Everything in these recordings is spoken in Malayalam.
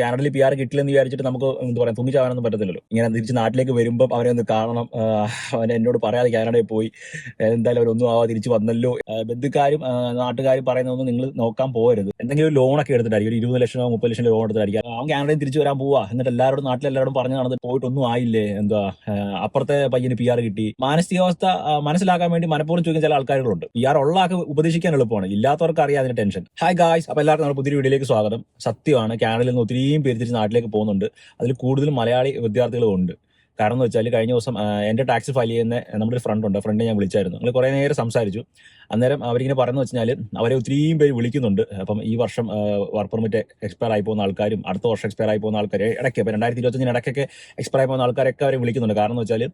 കാനഡയിൽ പി ആർ കിട്ടില്ലെന്ന് വിചാരിച്ചിട്ട് നമുക്ക് എന്താ പറയാ തുമ്മിച്ചാവാനൊന്നും പറ്റത്തില്ലല്ലോ. ഇങ്ങനെ തിരിച്ച് നാട്ടിലേക്ക് വരുമ്പോൾ അവരെ ഒന്ന് കാണണം. അവൻ എന്നോട് പറയാതെ കാനഡയിൽ പോയി. എന്തായാലും അവരൊന്നും ആവാ തിരിച്ച് വന്നല്ലോ. ബന്ധുക്കാരും നാട്ടുകാരും പറയുന്നതൊന്നും നിങ്ങൾ നോക്കാൻ പോകരുത്. എന്തെങ്കിലും ഒരു ലോണൊക്കെ എടുത്തിട്ടായിരിക്കും. ഒരു ഇരുപത് ലക്ഷമോ മുപ്പത് ലക്ഷം ലോൺ എടുത്തിട്ടായിരിക്കും. അവൻ കാനഡയിൽ തിരിച്ച് വരാൻ പോവാ. എന്നിട്ട് എല്ലാവരോടും നാട്ടിലെല്ലാവരും പറഞ്ഞു നടന്നിട്ട് പോയിട്ടൊന്നും ആയില്ലേ? എന്താ അപ്പുറത്തെ പയ്യന് പി ആർ കിട്ടി. മാനസികാവസ്ഥ മനസ്സിലാക്കാൻ വേണ്ടി മനഃപൂർവം ചോദിക്കുന്ന ചില ആൾക്കാരുകളുണ്ട്. പി ആർ ഉള്ള ആൾക്ക് ഉപദേശിക്കാൻ എളുപ്പമാണ്. ഇല്ലാത്തവർക്ക് അറിയാം അതിന്റെ ടെൻഷൻ ഹായ് ഗായ്സ് അപ്പൊ എല്ലാവർക്കും നമ്മുടെ പുതിയ വീഡിയോയിലേക്ക് സ്വാഗതം. സത്യമാണ് കാനഡയിൽ നിന്ന് ഒത്തിരിയും പേര് തിരിച്ച് നാട്ടിലേക്ക് പോകുന്നുണ്ട്. അതിൽ കൂടുതൽ മലയാളി വിദ്യാർത്ഥികളും ഉണ്ട്. കാരണം എന്ന് വെച്ചാൽ കഴിഞ്ഞ ദിവസം എന്റെ ടാക്സ് ഫയൽ ചെയ്യുന്ന നമ്മുടെ ഒരു ഫ്രണ്ട് ഉണ്ട്. ഫ്രണ്ടിനെ ഞാൻ വിളിച്ചായിരുന്നു. നിങ്ങൾ കുറേ നേരം സംസാരിച്ചു. അന്നേരം അവരിങ്ങനെ പറയുന്നത് വെച്ചാൽ അവരെ ഒത്തിരിയും പേര് വിളിക്കുന്നുണ്ട്. അപ്പം ഈ വർഷം വർക്ക് പെർമിറ്റ് എക്സ്പയർ ആയി പോകുന്ന ആൾക്കാരും അടുത്ത വർഷം എക്സ്പയർ ആയി പോകുന്ന ആൾക്കാർ ഇടയ്ക്ക് ഇപ്പം രണ്ടായിരത്തി ഇരുപത്തഞ്ചിന് ഇടയ്ക്കൊക്കെ എക്സ്പയർ ആയി പോകുന്ന ആൾക്കാരൊക്കെ അവരെ വിളിക്കുന്നുണ്ട്. കാരണം എന്ന് വെച്ചാൽ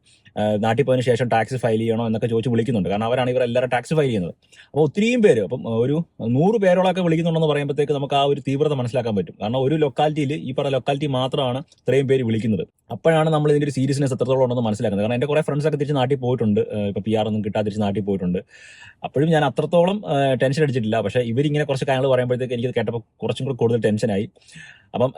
നാട്ടിൽ പോയതിനു ശേഷം ടാക്സ് ഫയൽ ചെയ്യണോ എന്നൊക്കെ ചോദിച്ച് വിളിക്കുന്നുണ്ട്. കാരണം അവരാണ് ഇവർ എല്ലാവരും ടാക്സ് ഫയൽ ചെയ്യുന്നത്. അപ്പോൾ ഒത്തിരിയും പേര് അപ്പം ഒരു നൂറ് പേരോളൊക്കെ വിളിക്കുന്നുണ്ടെന്ന് പറയുമ്പോഴത്തേക്ക് നമുക്ക് ആ ഒരു തീവ്രത മനസ്സിലാക്കാൻ പറ്റും. കാരണം ഒരു ലൊക്കാലിറ്റിയിൽ ഈ പറഞ്ഞ ലൊക്കാലിറ്റി മാത്രമാണ് ഇത്രയും പേര് വിളിക്കുന്നത്. അപ്പോഴാണ് നമ്മൾ ഇതിന്റെ ഒരു സീരിയസ്നെസ് എത്രത്തോളം ഉണ്ടെന്ന് മനസ്സിലാക്കുന്നത്. കാരണം എന്റെ കുറെ ഫ്രണ്ട്സ് ഒക്കെ തിരിച്ച് നാട്ടിൽ പോയിട്ടുണ്ട്. ഇപ്പോൾ ഇപ്പൊ പി ആർ ഒന്നും കിട്ടാതെ തിരിച്ച് നാട്ടിൽ പോയിട്ടുണ്ട്. അപ്പോഴും ഞാൻ അത്രത്തോളം ടെൻഷൻ അടിച്ചിട്ടില്ല. പക്ഷേ ഇവരിങ്ങനെ കുറച്ച് കാര്യങ്ങൾ പറയുമ്പോഴത്തേക്ക് എനിക്ക് കേട്ടപ്പോൾ കുറച്ചും കൂടി കൂടുതൽ ടെൻഷനായി അപ്പം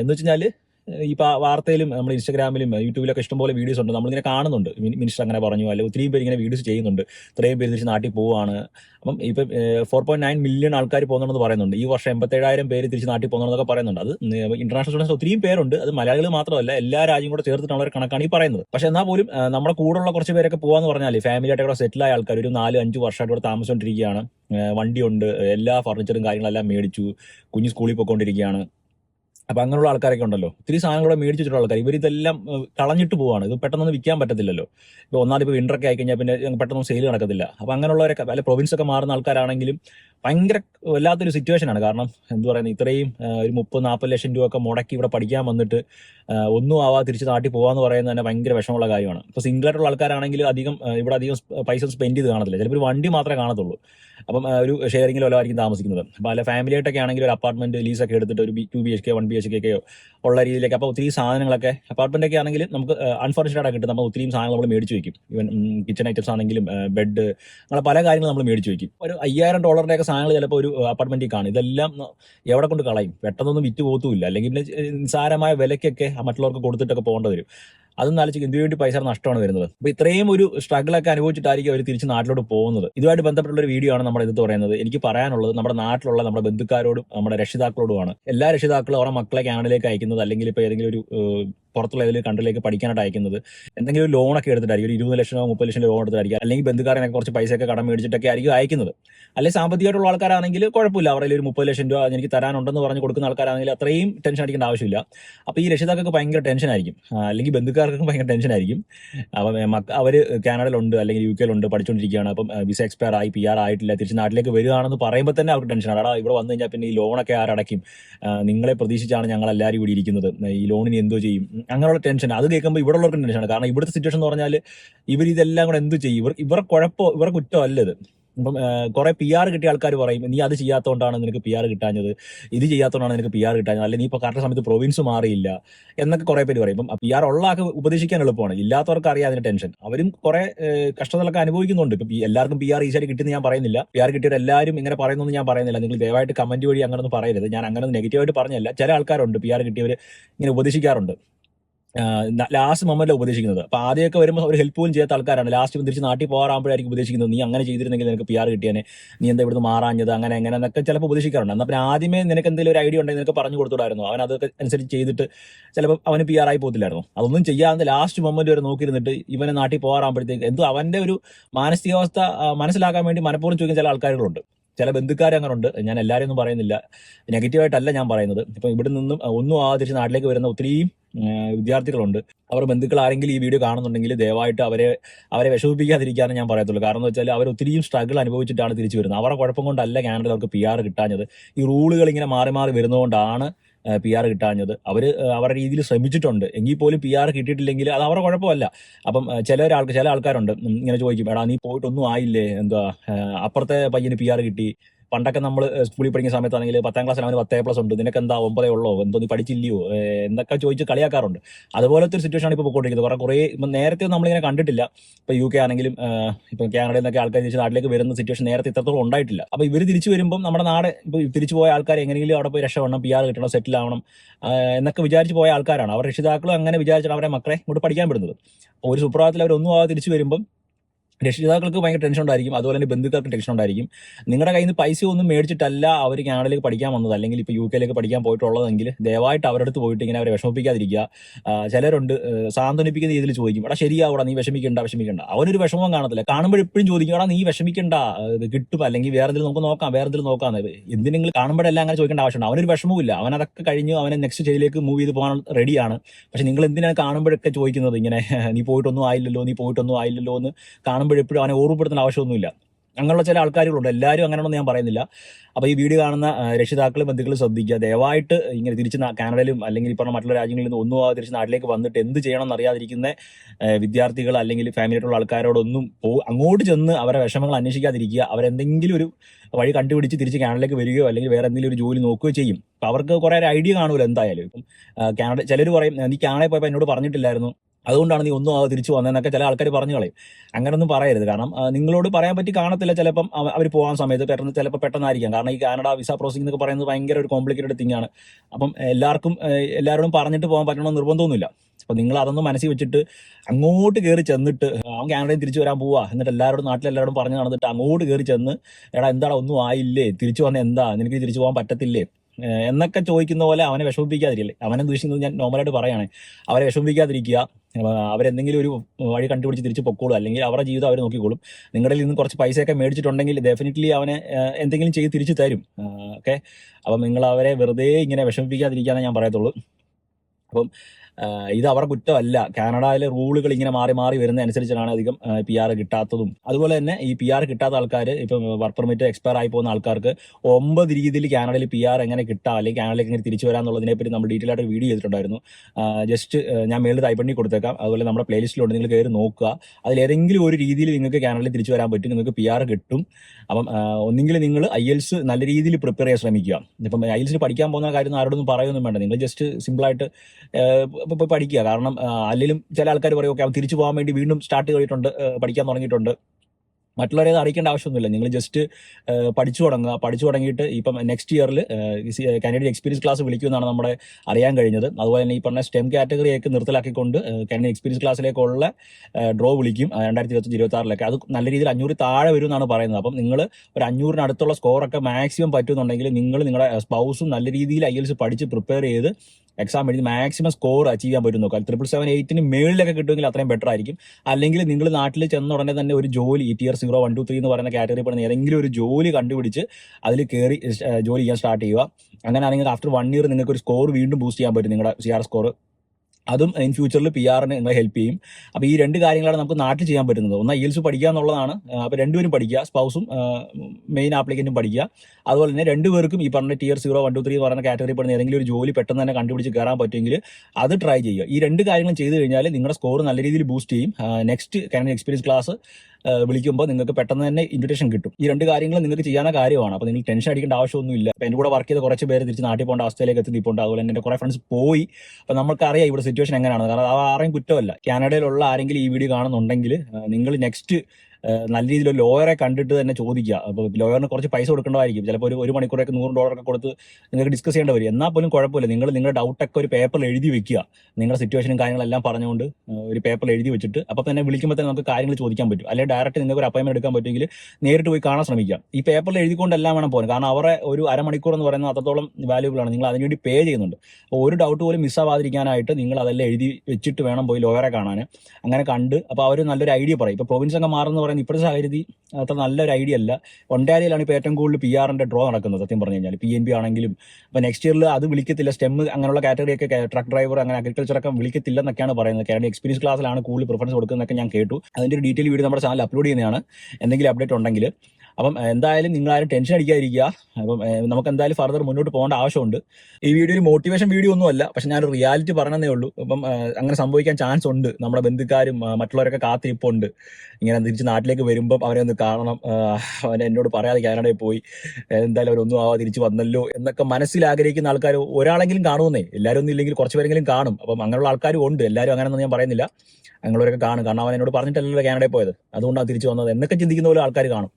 എന്ന് വെച്ച് കഴിഞ്ഞാൽ ഈ വാർത്തയിലും നമ്മൾ ഇൻസ്റ്റാഗ്രാമിലും യൂട്യൂബിലൊക്കെ ഇഷ്ടംപോലെ വീഡിയോസ് ഉണ്ട്. നമ്മളിങ്ങനെ കാണുന്നുണ്ട്. മിനിസ്റ്റർ അങ്ങനെ പറഞ്ഞു അല്ലെങ്കിൽ ഒത്തിരിയും പേര് ഇങ്ങനെ വീഡിയോസ് ചെയ്യുന്നുണ്ട്. ഇത്രയും പേര് തിരിച്ച് നാട്ടിൽ പോവുകയാണ് അപ്പം ഇപ്പം ഫോർ പോയിന്റ് നയൻ മില്യൺ ആൾക്കാർ പോകുന്നുണ്ടെന്ന് പറയുന്നുണ്ട്. ഈ വർഷം എൺപത്തേഴായിരം പേര് തിരിച്ച് നാട്ടിൽ പോകുന്നുണ്ടെന്നൊക്കെ പറയുന്നുണ്ട്. അത് ഇന്റർനാഷണൽ സ്റ്റുഡൻസ് ഒത്തിരിയും പേരുണ്ട്. അത് മലയാളികൾ മാത്രമല്ല എല്ലാ രാജ്യം കൂടെ ചേർത്തിട്ടുള്ള ഒരു കണക്കാണ് ഈ പറയുന്നത്. പക്ഷെ എന്നാൽ പോലും നമ്മുടെ കൂടെയുള്ള കുറച്ച് പേരൊക്കെ പോകാന്ന് പറഞ്ഞാൽ ഫാമിലി ആയിട്ട് സെറ്റിൽ ആയ ആൾക്കാർ ഒരു നാല് അഞ്ച് വർഷമായിട്ട് ഇവിടെ താമസിച്ചുകൊണ്ടിരിക്കുകയാണ് വണ്ടിയുണ്ട് എല്ലാ ഫർണിച്ചറും കാര്യങ്ങളെല്ലാം മേടിച്ചു. കുഞ്ഞ് സ്കൂളിൽ പോയിക്കൊണ്ടിരിക്കുകയാണ്. അപ്പൊ അങ്ങനെയുള്ള ആൾക്കാരൊക്കെ ഉണ്ടല്ലോ. ഒത്തിരി സാധനങ്ങളൊക്കെ മേടിച്ചു വെച്ചിട്ടുള്ള ആൾക്കാർ ഇവർ ഇതെല്ലാം കളഞ്ഞിട്ട് പോവാണ്. ഇത് പെട്ടെന്ന് വിൽക്കാൻ പറ്റത്തില്ലല്ലോ. ഇപ്പൊ ഒന്നാമത് ഇപ്പൊ വിന്റർ ആയി കഴിഞ്ഞാൽ പിന്നെ പെട്ടെന്ന് സെയിൽ നടക്കത്തില്ല. അപ്പൊ അങ്ങനെയുള്ളവരൊക്കെ അല്ലെ പ്രൊവിൻസ് ഒക്കെ മാറുന്ന ആൾക്കാരാണെങ്കിലും ഭയങ്കര വല്ലാത്തൊരു സിറ്റുവേഷൻ ആണ്. കാരണം എന്തു പറയുന്നത് ഇത്രയും ഒരു മുപ്പത് നാൽപ്പത് ലക്ഷം രൂപ ഒക്കെ മുടക്കി ഇവിടെ പഠിക്കാൻ വന്നിട്ട് ഒന്നും ആവാതെ തിരിച്ച് നാട്ടിൽ പോകാന്ന് പറയുന്നത് തന്നെ ഭയങ്കര വിഷമമുള്ള കാര്യമാണ്. ഇപ്പൊ സിംഗിൾ ആയിട്ടുള്ള ആൾക്കാരാണെങ്കിൽ അധികം ഇവിടെ അധികം പൈസ സ്പെൻഡ് ചെയ്ത് കാണത്തില്ല. ചിലപ്പോൾ ഒരു വണ്ടി മാത്രമേ കാണത്തുള്ളൂ. അപ്പം ഒരു ഷെയറിംഗിലോ ആയിരിക്കും താമസിക്കുന്നത്. അപ്പൊ അല്ല ഫാമിലി ആയിട്ടൊക്കെ ആണെങ്കിൽ ഒരു അപ്പാർട്ട്മെന്റ് ലീസ് ഒക്കെ എടുത്തിട്ട് ഒരു two B H K one B H K ഉള്ള രീതിയിലേക്ക് അപ്പോൾ ഒത്തിരി സാധനങ്ങളൊക്കെ അപ്പാർട്ട്മെന്റ് ഒക്കെ ആണെങ്കിൽ നമുക്ക് അൺഫർണിഷ്ഡ് കിട്ടും നമ്മൾ ഒത്തിരി സാധനങ്ങൾ നമ്മൾ മേടിച്ചു വയ്ക്കും ഈവൻ കിച്ചൺ ഐറ്റംസ് ആണെങ്കിലും ബെഡ് അങ്ങനെ പല കാര്യങ്ങളും നമ്മൾ മേടിച്ചു വയ്ക്കും ഒരു അയ്യായിരം ഡോളറിന്റെ സാധനങ്ങൾ ചിലപ്പോൾ ഒരു അപ്പാർട്ട്മെന്റിൽ കാണും. ഇതെല്ലാം എവിടെ കൊണ്ട് കളയും? പെട്ടെന്നൊന്നും വിറ്റ് പോകത്തുമില്ല അല്ലെങ്കിൽ പിന്നെ നിസാരമായ വിലയ്ക്കൊക്കെ മറ്റുള്ളവർക്ക് കൊടുത്തിട്ടൊക്കെ പോകേണ്ടി വരും. അതൊന്നും ആലോചിക്കും ഇതിനു വേണ്ടി പൈസ നഷ്ടമാണ് വരുന്നത്? അപ്പൊ ഇത്രയും ഒരു സ്ട്രഗിൾ ഒക്കെ അനുഭവിച്ചിട്ടായിരിക്കും അവർ തിരിച്ച് നാട്ടിലോട്ട് പോകുന്നത്. ഇതുമായിട്ട് ബന്ധപ്പെട്ടുള്ള ഒരു വീഡിയോ ആണ് നമ്മുടെ ഇത് പറയുന്നത്. എനിക്ക് പറയാനുള്ളത് നമ്മുടെ നാട്ടിലുള്ള നമ്മുടെ ബന്ധുക്കാരോടും നമ്മുടെ രക്ഷിതാക്കളോടുമാണ്. എല്ലാ രക്ഷിതാക്കളും അവരുടെ മക്കളെ കാനഡയിലേക്ക് അയക്കുന്നത് അല്ലെങ്കിൽ ഇപ്പൊ ഏതെങ്കിലും ഒരു പുറത്തുള്ള ഏതെങ്കിലും കൺട്രിയിലേക്ക് പഠിക്കാനായിട്ട് അയക്കുന്നത് എന്തെങ്കിലും ലോൺ ഒക്കെ എടുത്തിട്ടായിരിക്കും ഒരു ഇരുപത് ലക്ഷമോ മുപ്പത് ലക്ഷം ലോൺ എടുത്തിട്ടായിരിക്കും അല്ലെങ്കിൽ ബന്ധുക്കാരനെ കുറച്ച് പൈസയൊക്കെ കടം മേടിച്ചിട്ടൊക്കെ ആയിരിക്കും അയക്കുന്നത്. അല്ലെങ്കിൽ സാമ്പത്തികമായിട്ടുള്ള ആൾക്കാരാണെങ്കിൽ കുഴപ്പമില്ല. അവരുടെ ഒരു മുപ്പത് ലക്ഷം രൂപ എനിക്ക് തരാനുണ്ടെന്ന് പറഞ്ഞ് കൊടുക്കുന്ന ആൾക്കാരാണെങ്കിൽ അത്രയും ടെൻഷൻ അടിക്കേണ്ട ആവശ്യമില്ല. അപ്പോൾ ഈ രക്ഷിതാക്കൾക്ക് ഭയങ്കര ടെൻഷൻ ആയിരിക്കും. അല്ലെങ്കിൽ അല്ലെങ്കിൽ ബന്ധുക്കാർക്കും ഭയങ്കര ടെൻഷൻ ആയിരിക്കും. അപ്പം അവർ കാനഡയിലുണ്ട് അല്ലെങ്കിൽ യു കെയിലുണ്ട് പഠിച്ചുകൊണ്ടിരിക്കുകയാണ് അപ്പം വിസ എക്സ്പയർ ആയി പി ആർ ആയിട്ടില്ല തിരിച്ച് നാട്ടിലേക്ക് വരികയാണെന്ന് പറയുമ്പോൾ തന്നെ അവർക്ക് ടെൻഷനാണ് അടാ ഇവിടെ വന്നു കഴിഞ്ഞാൽ പിന്നെ ഈ ലോണൊക്കെ ആരടയ്ക്കും നിങ്ങളെ പ്രതീക്ഷിച്ചാണ് ഞങ്ങൾ എല്ലാവരും ഇവിടെ ഇരിക്കുന്നത്. ഈ ലോണിന് എന്തോ ചെയ്യും? അങ്ങനെയുള്ള ടെൻഷൻ അത് കേൾക്കുമ്പോൾ ഇവിടെ ഉള്ളവർക്കും ടെൻഷനാണ് കാരണം ഇവിടുത്തെ സിറ്റുവേഷൻ എന്ന് പറഞ്ഞാൽ ഇവർ ഇതെല്ലാം കൂടെ എന്ത് ചെയ്യും? ഇവർ ഇവർ കുഴപ്പം ഇവർ കുറ്റമല്ല ഇത് ഇപ്പം കുറെ പി ആർ കിട്ടിയ ആൾക്കാർ പറയും നീ അത് ചെയ്യാത്തതുകൊണ്ടാണ് നിനക്ക് പി ആർ കിട്ടാഞ്ഞത്. ഇത് ചെയ്യാത്തതുകൊണ്ടാണ് നിനക്ക് പി ആർ കിട്ടാഞ്ഞത്. അല്ലെങ്കിൽ നീ ഇപ്പൊ കറക്റ്റ് സമയത്ത് പ്രൊവിൻസ് മാറിയില്ല. എന്നൊക്കെ കുറെ പേര് പറയും. ഇപ്പം പി ആർ ഉള്ള ആൾക്ക് ഉപദേശിക്കാൻ എളുപ്പമാണ്. ഇല്ലാത്തവർക്ക് അറിയാം അതിന്റെ ടെൻഷൻ അവരും കുറെ കഷ്ടതകളൊക്കെ അനുഭവിക്കുന്നുണ്ട്. ഇപ്പം എല്ലാവർക്കും പി ആർ ഈസിയായിട്ട് കിട്ടുന്ന ഞാൻ പറയുന്നില്ല. പി ആർ കിട്ടിയവർ എല്ലാവരും ഇങ്ങനെ പറയുന്നൊന്നും ഞാൻ പറയുന്നില്ല. നിങ്ങൾ ദയവായിട്ട് കമന്റ് വഴി അങ്ങനൊന്നും പറയരുത്. ഞാൻ അങ്ങനെ നെഗറ്റീവായിട്ട് പറഞ്ഞല്ല. ചില ആൾക്കാരുണ്ട് പി ആർ കിട്ടിയവർ ഇങ്ങനെ ഉപദേശിക്കാറുണ്ട്. ലാസ്റ്റ് മൊമെന്റിൽ ഉപദേശിക്കുന്നത്. അപ്പൊ ആദ്യമൊക്കെ വരുമ്പോൾ ഒരു ഹെൽപ്പ് പോലും ചെയ്യാത്ത ആൾക്കാരാണ്. ലാസ്റ്റ് തിരിച്ച് നാട്ടിൽ പോകാറാകുമ്പോഴായിരിക്കും ഉപദേശിക്കുന്നത്. നീ അങ്ങനെ ചെയ്തിരുന്നെങ്കിൽ നിനക്ക് പി ആർ കിട്ടിയാനെ. നീ എന്താ ഇവിടുന്ന് മാറാഞ്ഞത്? അങ്ങനെ എങ്ങനെ എന്നൊക്കെ ചിലപ്പോൾ ഉപദേശിക്കാറുണ്ട്. എന്നാൽ പിന്നെ ആദ്യമേ നിനക്ക് എന്തെങ്കിലും ഒരു ഐഡിയ ഉണ്ടെങ്കിൽ നിനക്ക് പറഞ്ഞു കൊടുത്തോടായിരുന്നു അവൻ അതൊക്കെ അനുസരിച്ച് ചെയ്തിട്ട് ചിലപ്പോൾ അവന് പി ആർ ആയി പോകത്തില്ലായിരുന്നു. അതൊന്നും ചെയ്യാതെ ലാസ്റ്റ് മൊമെന്റ് വരെ നോക്കിയിരുന്നിട്ട് ഇവനെ നാട്ടിൽ പോകാറാകുമ്പോഴത്തേക്ക് എന്തോ അവന്റെ ഒരു മാനസികാവസ്ഥ മനസ്സിലാക്കാൻ വേണ്ടി മനഃപൂർവം ചോദിക്കുന്ന ചില ആൾക്കാരുകളുണ്ട്. ചില ബന്ധുക്കാർ അങ്ങനെ ഉണ്ട് ഞാൻ എല്ലാവരെയും ഒന്നും പറയുന്നില്ല. നെഗറ്റീവായിട്ടല്ല ഞാൻ പറയുന്നത്. ഇപ്പൊ ഇവിടെ നിന്നും ഒന്നും ആദരിച്ച് നാട്ടിലേക്ക് വരുന്ന ഒത്തിരിയും വിദ്യാർത്ഥികളുണ്ട്. അവർ ബന്ധുക്കൾ ആരെങ്കിലും ഈ വീഡിയോ കാണുന്നുണ്ടെങ്കിൽ ദയവായിട്ട് അവരെ അവരെ വിഷമിപ്പിക്കാതിരിക്കാനും ഞാൻ പറയത്തുള്ളൂ. കാരണം എന്ന് വെച്ചാൽ അവർ ഒത്തിരിയും സ്ട്രഗിൾ അനുഭവിച്ചിട്ടാണ് തിരിച്ചു വരുന്നത്. അവരുടെ കുഴപ്പം കൊണ്ടല്ല കാനഡയിൽ അവർക്ക് പി ആർ കിട്ടാഞ്ഞത്. ഈ റൂളുകൾ ഇങ്ങനെ മാറി മാറി വരുന്നതുകൊണ്ടാണ് പി ആർ കിട്ടാഞ്ഞത്. അവർ അവരുടെ രീതിയിൽ ശ്രമിച്ചിട്ടുണ്ട്. എങ്കിൽ പോലും പി ആർ കിട്ടിയിട്ടില്ലെങ്കിൽ അത് അവരുടെ കുഴപ്പമല്ല. അപ്പം ചില ഒരാൾക്ക് ചില ആൾക്കാരുണ്ട്. ഇങ്ങനെ ചോദിക്കും എടാ നീ പോയിട്ടൊന്നും ആയില്ലേ? എന്താ അപ്പുറത്തെ പയ്യന് പി ആർ കിട്ടി. പണ്ടൊക്കെ നമ്മൾ സ്കൂളിൽ പഠിക്കുന്ന സമയത്താണെങ്കിൽ പത്താം ക്ലാസ്സിൽ അവന് പത്തേ പ്ലസ് ഉണ്ട്. നിനക്ക് എന്താ ഒമ്പതേ ഉള്ളോ? എന്തോ നീ പഠിച്ചില്ലയോ? എന്നൊക്കെ ചോദിച്ച് കളിയാക്കാറുണ്ട്. അതുപോലത്തെ ഒരു സിറ്റുവേഷൻ ആണ് ഇപ്പോൾ പോയിക്കൊണ്ടിരിക്കുന്നത് കുറെ കുറേ നേരത്തെ നമ്മളിങ്ങനെ കണ്ടിട്ടില്ല. ഇപ്പോൾ യു കെ ആണെങ്കിലും ഇപ്പം കാനഡയിൽ നിന്നൊക്കെ ആൾക്കാർ തിരിച്ച് നാട്ടിലേക്ക് വരുന്ന സിറ്റുവേഷൻ നേരത്തെ ഇത്രത്തോളം ഉണ്ടായിട്ടില്ല. അപ്പോൾ ഇവർ തിരിച്ചു വരുമ്പോൾ നമ്മുടെ നാട് ഇപ്പോൾ തിരിച്ചു പോയ ആൾക്കാർ എങ്ങനെയെങ്കിലും അവിടെ പോയി രക്ഷപ്പെടണം പി ആർ കിട്ടണം സെറ്റിൽ ആവണം എന്നൊക്കെ വിചാരിച്ച് പോയ ആൾക്കാരാണ്. അവർ രക്ഷിതാക്കളും അങ്ങനെ വിചാരിച്ചാണ് അവരെ മക്കളെ ഇങ്ങോട്ട് പഠിക്കാൻ വിടുന്നത്. ഒരു സുപ്രഭാതത്തിൽ അവരൊന്നും ആവാതെ തിരിച്ചു വരുമ്പം രക്ഷിതാക്കൾക്ക് ഭയങ്കര ടെൻഷൻ ഉണ്ടായിരിക്കും. അതുപോലെ തന്നെ ബന്ധുക്കൾക്ക് ടെൻഷൻ ഉണ്ടായിരിക്കും. നിങ്ങളുടെ കയ്യിൽ നിന്ന് പൈസ ഒന്നും മേടിച്ചിട്ടല്ല അവർ കാനഡയിലേക്ക് പഠിക്കാൻ വന്നത്. അല്ലെങ്കിൽ ഇപ്പോൾ യു കെയിലേക്ക് പഠിക്കാൻ പോയിട്ടുള്ളതെങ്കിൽ ദയവായിട്ട് അവരുടെ അടുത്ത് പോയിട്ട് ഇങ്ങനെ അവരെ വിഷമിപ്പിക്കാതിരിക്കുക. ചിലരുണ്ട് സാന്ത്വനിപ്പിക്കുന്ന രീതിയിൽ ചോദിക്കും. എടാ ശരിയാവടാ നീ വിഷമിക്കണ്ട വിഷമിക്കണ്ട. അവനൊരു വിഷമവും കാണത്തില്ല. കാണുമ്പോൾ എപ്പോഴും ചോദിക്കും എടാ നീ വിഷമിക്കണ്ട. ഇത് കിട്ടും അല്ലെങ്കിൽ വേറെ എന്തെങ്കിലും നമുക്ക് നോക്കാം വേറെ എന്തെങ്കിലും നോക്കാം എന്തിനെങ്കിലും കാണുമ്പോഴെല്ലാം അങ്ങനെ ചോദിക്കേണ്ട ആവശ്യമുണ്ട്. അവനൊരു വിഷമവും ഇല്ല അവൻ അതൊക്കെ കഴിഞ്ഞ് അവനെ നെക്സ്റ്റ് സ്റ്റേജിലേക്ക് മൂവ് ചെയ്ത് പോകാൻ റെഡിയാണ് പക്ഷെ നിങ്ങൾ എന്തിനാണ് കാണുമ്പോഴൊക്കെ ചോദിക്കുന്നത്? ഇങ്ങനെ നീ പോയിട്ടൊന്നും ആയില്ലല്ലോ നീ പോയിട്ടൊന്നും ആയില്ലല്ലോ എന്ന് കാണുമ്പോഴെപ്പോഴും അവനെ ഓർമ്മപ്പെടുത്തേണ്ട ആവശ്യമൊന്നുമില്ല. അങ്ങനെയുള്ള ചില ആൾക്കാരുകളുണ്ട്. എല്ലാവരും അങ്ങനെയാണെന്ന് ഞാൻ പറയുന്നില്ല. അപ്പോൾ ഈ വീഡിയോ കാണുന്ന രക്ഷിതാക്കളും ബന്ധുക്കളും ശ്രദ്ധിക്കുക. ദയവായിട്ട് ഇങ്ങനെ തിരിച്ച് കാനഡയിലും അല്ലെങ്കിൽ ഇപ്പോൾ മറ്റുള്ള രാജ്യങ്ങളിൽ നിന്ന് ഒന്നും തിരിച്ച് നാട്ടിലേക്ക് വന്നിട്ട് എന്ത് ചെയ്യണം എന്നറിയാതിരിക്കുന്ന വിദ്യാർത്ഥികൾ അല്ലെങ്കിൽ ഫാമിലിയായിട്ടുള്ള ആൾക്കാരോടൊന്നും പോ അങ്ങോട്ട് ചെന്ന് അവരെ വിഷമങ്ങൾ അന്വേഷിക്കാതിരിക്കുക. അവരെന്തെങ്കിലും ഒരു വഴി കണ്ടുപിടിച്ച് തിരിച്ച് കാനഡയിലേക്ക് വരികയോ അല്ലെങ്കിൽ വേറെ എന്തെങ്കിലും ഒരു ജോലി നോക്കുകയോ ചെയ്യും. അപ്പോൾ അവർക്ക് കുറേ ഒരു ഐഡിയ കാണുമല്ലോ എന്തായാലും. ഇപ്പം കാനഡ ചിലർ പറയും നീ കാനഡയിൽ പോയപ്പോൾ എന്നോട് പറഞ്ഞിട്ടില്ലായിരുന്നു. അതുകൊണ്ടാണ് നീ ഒന്നും തിരിച്ചു വന്നതെന്നൊക്കെ ചില ആൾക്കാർ പറഞ്ഞു കളയും. അങ്ങനൊന്നും പറയരുത്. കാരണം നിങ്ങളോട് പറയാൻ പറ്റി കാണത്തില്ല ചിലപ്പം അവർ പോകാൻ സമയത്ത് പെട്ടെന്ന് ചിലപ്പോൾ പെട്ടെന്നായിരിക്കാം. കാരണം ഈ കാനഡ വിസ പ്രോസസിംഗ് എന്നൊക്കെ പറയുന്നത് ഭയങ്കര ഒരു കോംപ്ലിക്കേറ്റഡ് തിങ് ആണ്. അപ്പം എല്ലാവർക്കും എല്ലാവരോടും പറഞ്ഞിട്ട് പോകാൻ പറ്റണമെന്ന് നിർബന്ധമൊന്നുമില്ല. അപ്പോൾ നിങ്ങൾ അതൊന്നും മനസ്സിൽ വെച്ചിട്ട് അങ്ങോട്ട് കയറി ചെന്നിട്ട് അവൻ കാനഡയിൽ തിരിച്ചു വരാൻ പോവാ. എന്നിട്ട് എല്ലാവരോടും നാട്ടിലെല്ലാവരോടും പറഞ്ഞു നടന്നിട്ട് അങ്ങോട്ട് കയറി ചെന്ന് എടാ എന്താടാ ഒന്നും ആയില്ലേ? തിരിച്ചു വന്ന എന്താ? നിനക്ക് തിരിച്ചു പോകാൻ പറ്റത്തില്ലേ? എന്നൊക്കെ ചോദിക്കുന്ന പോലെ അവനെ വിഷമിപ്പിക്കാതിരിക്കില്ലേ അവനെ ദൂഷിക്കുന്നത് ഞാൻ നോർമലായിട്ട് പറയാണ്. അവരെ വിഷമിപ്പിക്കാതിരിക്കുക. അവരെന്തെങ്കിലും ഒരു വഴി കണ്ടുപിടിച്ച് തിരിച്ച് പൊക്കോളൂ. അല്ലെങ്കിൽ അവരുടെ ജീവിതം അവർ നോക്കിക്കോളും. നിങ്ങളിൽ നിന്ന് കുറച്ച് പൈസയൊക്കെ മേടിച്ചിട്ടുണ്ടെങ്കിൽ ഡെഫിനറ്റ്ലി അവനെ എന്തെങ്കിലും ചെയ്ത് തിരിച്ചു തരും. ഓക്കെ? അപ്പം നിങ്ങൾ അവരെ വെറുതെ ഇങ്ങനെ വിഷമിപ്പിക്കാതിരിക്കുക ഞാൻ പറയത്തുള്ളൂ. അപ്പം ഇത് അവരുടെ കുറ്റമല്ല. കാനഡയിലെ റൂളുകൾ ഇങ്ങനെ മാറി മാറി വരുന്നതനുസരിച്ചാണ് അധികം പി ആർ കിട്ടാത്തതും. അതുപോലെ തന്നെ ഈ പി ആർ കിട്ടാത്ത ആൾക്കാർ ഇപ്പം വർക്ക് പെർമിറ്റ് എക്സ്പയർ ആയി പോകുന്ന ആൾക്കാർക്ക് ഒമ്പത് രീതിയിൽ കാനഡയിൽ പി ആർ എങ്ങനെ കിട്ടാം അല്ലെങ്കിൽ കാനഡയിലേക്ക് എങ്ങനെ തിരിച്ചു വരാന്നുള്ളതിനെ പറ്റി നമ്മൾ ഡീറ്റെയിൽ ആയിട്ട് വീഡിയോ ചെയ്തിട്ടുണ്ടായിരുന്നു. ജസ്റ്റ് ഞാൻ മേളിൽ തൈപ്പണ്ണി കൊടുത്തേക്കാം. അതുപോലെ നമ്മുടെ പ്ലേലിസ്റ്റിലുണ്ട് നിങ്ങൾ കയറി നോക്കുക. അതിൽ ഏതെങ്കിലും ഒരു രീതിയിൽ നിങ്ങൾക്ക് കാനഡയിൽ തിരിച്ചു വരാൻ പറ്റും നിങ്ങൾക്ക് പി ആർ കിട്ടും. അപ്പം ഒന്നെങ്കിൽ നിങ്ങൾ ഐ എൽസ് നല്ല രീതിയിൽ പ്രിപ്പയർ ചെയ്യാൻ ശ്രമിക്കുക. ഇപ്പം ഐ എൽസിന് പഠിക്കാൻ പോകുന്ന കാര്യം ആരോടൊന്നും പറയൊന്നും വേണ്ട. നിങ്ങൾ ജസ്റ്റ് സിമ്പിളായിട്ട് ഇപ്പൊ പോയി പഠിക്കുക. കാരണം അല്ലെങ്കിലും ചില ആൾക്കാർ പറയും ഓക്കെ അവൻ തിരിച്ചു പോകാൻ വേണ്ടി വീണ്ടും സ്റ്റാർട്ട് ചെയ്തിട്ടുണ്ട് പഠിക്കാൻ തുടങ്ങിയിട്ടുണ്ട്. മറ്റുള്ളവരെ അറിയിക്കേണ്ട ആവശ്യമൊന്നുമില്ല. നിങ്ങൾ ജസ്റ്റ് പഠിച്ചു തുടങ്ങുക. പഠിച്ചു തുടങ്ങിയിട്ട് ഇപ്പം നെക്സ്റ്റ് ഇയറിൽ കാനഡിയൻ എക്സ്പീരിയൻസ് ക്ലാസ് വിളിക്കുമെന്നാണ് നമ്മുടെ അറിയാൻ കഴിഞ്ഞത്. അതുപോലെ തന്നെ ഈ പറഞ്ഞ സ്റ്റെം കാറ്റഗറിയൊക്കെ നിർത്തലാക്കിക്കൊണ്ട് കാനഡിയൻ എക്സ്പീരിയൻസ് ക്ലാസ്സിലേക്കുള്ള ഡ്രോ വിളിക്കും രണ്ടായിരത്തി ഇരുപത്തി ഇരുപത്തി ആറിലൊക്കെ അത് നല്ല രീതിയിൽ അഞ്ഞൂറ് താഴെ വരും എന്നാണ് പറയുന്നത്. അപ്പം നിങ്ങൾ ഒരു അഞ്ഞൂറിനടുത്തുള്ള സ്കോറൊക്കെ മാക്സിമം പറ്റുന്നുണ്ടെങ്കിൽ നിങ്ങൾ നിങ്ങളുടെ സ്പൗസും നല്ല രീതിയിൽ ഐ എൽസ് പഠിച്ച് പ്രിപ്പയർ ചെയ്ത് എക്സാം എഴുതി മാക്സിമം സ്കോർ അച്ചീവ് ചെയ്യാൻ പറ്റും നോക്കാം ട്രിപ്പിൾ സെവൻ എയ്റ്റിന് മേളിലൊക്കെ കിട്ടുമെങ്കിൽ അത്രയും ബെറ്റർ ആയിരിക്കും. അല്ലെങ്കിൽ നിങ്ങൾ നാട്ടിൽ ചെന്ന ഉടനെ തന്നെ ഒരു ജോലി tier zero one two three എന്ന് പറയുന്ന കാറ്റഗറി പെടുന്ന ഏതെങ്കിലും ഒരു ജോലി കണ്ടുപിടിച്ച് അതിൽ കയറി ജോലി ചെയ്യാൻ സ്റ്റാർട്ട് ചെയ്യുക. അങ്ങനെ ആണെങ്കിൽ ആഫ്റ്റർ വൺ ഇയർ നിങ്ങൾക്ക് ഒരു സ്കോർ വീണ്ടും ബൂസ്റ്റ് ചെയ്യാൻ പറ്റും നിങ്ങളുടെ സി ആർ സ്കോർ അതും ഇൻ ഫ്യൂച്ചറിൽ പി ആറിന് നിങ്ങളെ ഹെൽപ്പ് ചെയ്യും. അപ്പോൾ ഈ രണ്ട് കാര്യങ്ങളാണ് നമുക്ക് നാട്ടിൽ ചെയ്യാൻ പറ്റുന്നത്. ഒന്ന് ഐ എൽസ് പഠിക്കുക എന്നുള്ളതാണ്. അപ്പോൾ രണ്ടുപേരും പഠിക്കുക. സ്പൗസും മെയിൻ ആപ്ലിക്കന്റും പഠിക്കുക. അതുപോലെ തന്നെ രണ്ടുപേർക്കും ഈ പറഞ്ഞ tier zero one two three പറയുന്ന കാറ്റഗറി പെടുന്ന ഏതെങ്കിലും ഒരു ജോലി പെട്ടെന്ന് തന്നെ കണ്ടുപിടിച്ച് കയറാൻ പറ്റുമെങ്കിൽ അത് ട്രൈ ചെയ്യുക. ഈ രണ്ട് കാര്യങ്ങളും ചെയ്തു കഴിഞ്ഞാൽ നിങ്ങളുടെ സ്കോർ നല്ല രീതിയിൽ ബൂസ്റ്റ് ചെയ്യും. നെക്സ്റ്റ് കാനഡ എക്സ്പീരിയൻസ് ക്ലാസ് വിളിക്കുമ്പോൾ നിങ്ങൾക്ക് പെട്ടെന്ന് തന്നെ ഇൻവിറ്റേഷൻ കിട്ടും. ഈ രണ്ട് കാര്യങ്ങൾ നിങ്ങൾക്ക് ചെയ്യാവുന്ന കാര്യമാണ്. അപ്പോൾ നിങ്ങൾ ടെൻഷൻ അടിക്കേണ്ട ആവശ്യമൊന്നുമില്ല. അപ്പോൾ എന്റെ കൂടെ വർക്ക് ചെയ്ത കുറച്ച് പേര് തിരിച്ച് നാട്ടിൽ പോകേണ്ട അവസ്ഥയിലേക്ക് എത്തിയിട്ടുണ്ട് അതുപോലെ തന്നെ എന്റെ കുറേ ഫ്രണ്ട്സ് പോയി. അപ്പോൾ നമുക്കറിയാം ഇവിടെ സിറ്റുവേഷൻ എങ്ങനെയാണ്. കാരണം അത് ആരെയും കുറ്റമല്ല. കാനഡയിലുള്ള ആരെങ്കിലും ഈ വീഡിയോ കാണുന്നുണ്ടെങ്കിൽ നിങ്ങൾ നെക്സ്റ്റ് നല്ല രീതിയിൽ ലോയറെ കണ്ടിട്ട് തന്നെ ചോദിക്കുക. അപ്പോൾ ലോയറിന് കുറച്ച് പൈസ കൊടുക്കേണ്ടതായിരിക്കും. ചിലപ്പോൾ ഒരു ഒരു മണിക്കൂറൊക്കെ നൂറ് ഡോളറൊക്കെ കൊടുത്ത് നിങ്ങൾക്ക് ഡിസ്കസ് ചെയ്യേണ്ടി വരും. എന്നാൽ പോലും കുഴപ്പമില്ല. നിങ്ങൾ നിങ്ങളുടെ ഡൗട്ടൊക്കെ ഒരു പേപ്പറിൽ എഴുതി വെക്കുക. നിങ്ങളുടെ സിറ്റുവേഷനും കാര്യങ്ങളെല്ലാം പറഞ്ഞുകൊണ്ട് ഒരു പേപ്പറിൽ എഴുതി വെച്ചിട്ട് അപ്പോൾ തന്നെ വിളിക്കുമ്പോൾ തന്നെ നമുക്ക് കാര്യങ്ങൾ ചോദിക്കാൻ പറ്റും. അല്ലെങ്കിൽ ഡയറക്റ്റ് നിങ്ങൾക്ക് ഒരു അപ്പോയിൻമെന്റ് എടുക്കാൻ പറ്റുമെങ്കിൽ നേരിട്ട് പോയി കാണാൻ ശ്രമിക്കുക. ഈ പേപ്പറിൽ എഴുതിക്കൊണ്ടെല്ലാം വേണം പോകാൻ. കാരണം അവരെ ഒരു അരമണിക്കൂർ എന്ന് പറയുന്നത് അത്രത്തോളം വാല്യൂബിൾ ആണ്. നിങ്ങൾ അതിനുവേണ്ടി പേ ചെയ്യുന്നുണ്ട്. അപ്പോൾ ഒരു ഡൗട്ട് പോലും മിസ്സാവാതിരിക്കാനായിട്ട് നിങ്ങൾ അതെല്ലാം എഴുതി വെച്ചിട്ട് വേണം പോയി ലോയറെ കാണാൻ. അങ്ങനെ കണ്ട് അപ്പോൾ അവർ നല്ലൊരു ഐഡിയ പറയും. ഇപ്പോൾ പ്രൊവിൻസ് ഒക്കെ മാറുന്ന പറയുന്നത് ഇപ്പോഴത്തെ സാഹചര്യത്തിൽ അത്ര നല്ലൊരു ഐഡിയ അല്ല. ഒണ്ടാരിയിലാണ് ഇപ്പോൾ ഏറ്റവും കൂടുതൽ പി ആറിന്റെ ഡ്രോ നടക്കുന്നത് സത്യം പറഞ്ഞു കഴിഞ്ഞാൽ. പി എൻ ബി ആണെങ്കിലും അപ്പോൾ നെക്സ്റ്റ് ഇയറിൽ അത് വിളിക്കത്തില്ല. സ്റ്റെം അങ്ങനെയുള്ള കാറ്റഗറിയൊക്കെ ട്രക്ക് ഡ്രൈവർ അങ്ങനെ അഗ്രികൾച്ചർ ഒക്കെ വിളിക്കത്തില്ല എന്നൊക്കെയാണ് പറയുന്നത് കാരണം എക്സ്പീരിയൻസ് ക്ലാസ്സിലാണ് കൂടുതൽ പ്രിഫറൻസ് കൊടുക്കുന്നതൊക്കെ ഞാൻ കേട്ടു. അതിന്റെ ഒരു ഡീറ്റെയിൽ വീഡിയോ നമ്മുടെ ചാനൽ അപ്ലോഡ് ചെയ്യുന്നതാണ്. എന്തെങ്കിലും അപ്ഡേറ്റ് ഉണ്ടെങ്കിൽ അപ്പം എന്തായാലും നിങ്ങൾ ആരും ടെൻഷൻ അടിക്കാതിരിക്കുക. അപ്പം നമുക്ക് എന്തായാലും ഫർദർ മുന്നോട്ട് പോകേണ്ട ആവശ്യമുണ്ട്. ഈ വീഡിയോ ഒരു മോട്ടിവേഷൻ വീഡിയോ ഒന്നും അല്ല പക്ഷെ ഞാനൊരു റിയാലിറ്റി പറഞ്ഞതേ ഉള്ളൂ. ഇപ്പം അങ്ങനെ സംഭവിക്കാൻ ചാൻസ് ഉണ്ട്. നമ്മുടെ ബന്ധുക്കാരും മറ്റുള്ളവരൊക്കെ കാത്തിരിപ്പുണ്ട്. ഇങ്ങനെ തിരിച്ച് നാട്ടിലേക്ക് വരുമ്പം അവരെ ഒന്ന് കാണണം. അവനെ എന്നോട് പറയാതെ കാനഡയിൽ പോയി. എന്തായാലും അവരൊന്നും ആവാ തിരിച്ച് വന്നല്ലോ എന്നൊക്കെ മനസ്സിൽ ആഗ്രഹിക്കുന്ന ആൾക്കാർ ഒരാളെങ്കിലും കാണുമെന്നേ. എല്ലാവരും ഒന്നും ഇല്ലെങ്കിൽ കുറച്ച് പേരെങ്കിലും കാണും. അപ്പം അങ്ങനെയുള്ള ആൾക്കാരും ഉണ്ട്. എല്ലാവരും അങ്ങനെയൊന്നും ഞാൻ പറയുന്നില്ല. അങ്ങനെയുള്ളവരൊക്കെ കാണും. കാരണം അവൻ എന്നോട് പറഞ്ഞിട്ടല്ലല്ലോ കാനഡയിൽ പോയത്. അതുകൊണ്ടാണ് തിരിച്ചു വന്നത്. എന്നൊക്കെ ചിന്തിക്കുന്ന പോലെ ആൾക്കാർ കാണും.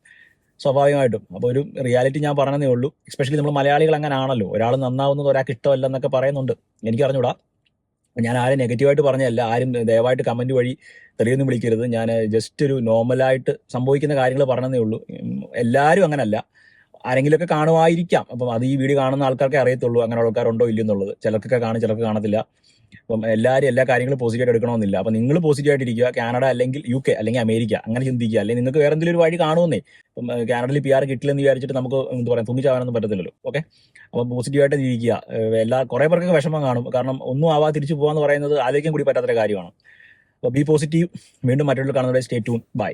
സ്വാഭാവികമായിട്ടും. അപ്പോൾ ഒരു റിയാലിറ്റി ഞാൻ പറഞ്ഞതേ ഉള്ളൂ. എസ്പെഷ്യലി നമ്മൾ മലയാളികൾ അങ്ങനെ ആണല്ലോ ഒരാൾ നന്നാവുന്നത് ഒരാൾക്ക് ഇഷ്ടമല്ല എന്നൊക്കെ പറയുന്നുണ്ട്. എനിക്ക് അറിഞ്ഞൂടാ. ഞാൻ ആരും നെഗറ്റീവായിട്ട് പറഞ്ഞതല്ല. ആരും ദയവായിട്ട് കമന്റ് വഴി തെറിയൊന്നും വിളിക്കരുത്. ഞാൻ ജസ്റ്റ് ഒരു നോർമലായിട്ട് സംഭവിക്കുന്ന കാര്യങ്ങൾ പറഞ്ഞതേ ഉള്ളൂ. എല്ലാവരും അങ്ങനല്ല. ആരെങ്കിലുമൊക്കെ കാണുമായിരിക്കാം. അപ്പം അത് ഈ വീഡിയോ കാണുന്ന ആൾക്കാർക്കേ അറിയത്തുള്ളൂ. അങ്ങനെ ആൾക്കാരുണ്ടോ ഇല്ലയോ എന്നുള്ളത്. ചിലർക്കൊക്കെ കാണും ചിലർക്ക് കാണത്തില്ല. അപ്പം എല്ലാവരും എല്ലാ കാര്യങ്ങളും പോസിറ്റീവായിട്ട് എടുക്കണമെന്നില്ല. അപ്പം നിങ്ങൾ പോസിറ്റീവായിട്ട് ഇരിക്കുക. കാനഡ അല്ലെങ്കിൽ യു കെ അല്ലെങ്കിൽ അമേരിക്ക അങ്ങനെ ചിന്തിക്കുക. അല്ലെങ്കിൽ നിങ്ങൾക്ക് വേറെ എന്തെങ്കിലും ഒരു വഴി കാണുമെന്നേ. ഇപ്പം കാനഡയിൽ പി ആർ കിട്ടില്ലെന്ന് വിചാരിച്ചിട്ട് നമുക്ക് എന്താ പറയുക തുന്നിച്ചാവാനൊന്നും പറ്റത്തില്ലല്ലോ. ഓക്കെ അപ്പം പോസിറ്റീവായിട്ട് ഇരിക്കുക എല്ലാ കുറേ പേർക്ക് വിഷമം കാണും. കാരണം ഒന്നും ആവാ തിരിച്ചു പോകാന്ന് പറയുന്നത് ആലോചിക്കാൻ കൂടി പറ്റാത്തൊരു കാര്യമാണ്. അപ്പോൾ ബി പോസിറ്റീവ് വീണ്ടും മറ്റുള്ള കാണുന്നവരെ സ്റ്റേ ട്യൂൺ ബൈ